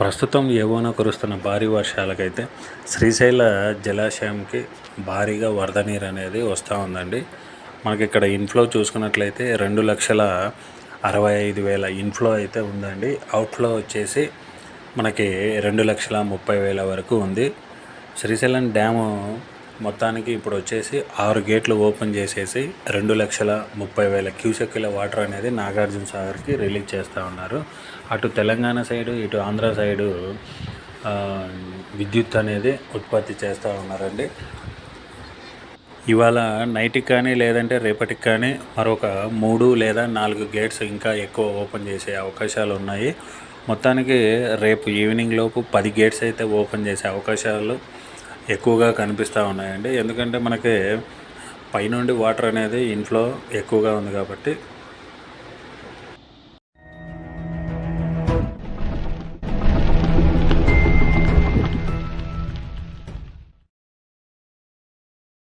ప్రస్తుతం ఏవోన కురుస్తున్న భారీ వర్షాలకైతే శ్రీశైల జలాశయంకి భారీగా వరద నీరు అనేది వస్తూ ఉందండి. మనకి ఇక్కడ ఇన్ఫ్లో చూసుకున్నట్లయితే రెండు లక్షల అరవై ఐదు వేల ఇన్ఫ్లో అయితే ఉందండి. అవుట్ఫ్లో వచ్చేసి మనకి రెండు లక్షల ముప్పై వేల వరకు ఉంది. శ్రీశైలం డ్యాము మొత్తానికి ఇప్పుడు వచ్చేసి ఆరు గేట్లు ఓపెన్ చేసేసి రెండు లక్షల ముప్పై వేల క్యూసెక్కుల వాటర్ అనేది నాగార్జున సాగర్కి రిలీజ్ చేస్తూ ఉన్నారు. అటు తెలంగాణ సైడు ఇటు ఆంధ్ర సైడు విద్యుత్ అనేది ఉత్పత్తి చేస్తూ ఉన్నారండి. ఇవాళ నైట్కి కానీ లేదంటే రేపటికి కానీ మరొక మూడు లేదా నాలుగు గేట్స్ ఇంకా ఎక్కువ ఓపెన్ చేసే అవకాశాలు ఉన్నాయి. మొత్తానికి రేపు ఈవినింగ్ లోపు పది గేట్స్ అయితే ఓపెన్ చేసే అవకాశాలు ఎక్కువగా కనిపిస్తూ ఉన్నాయండి. ఎందుకంటే మనకి పైనుండి వాటర్ అనేది ఇంట్లో ఎక్కువగా ఉంది కాబట్టి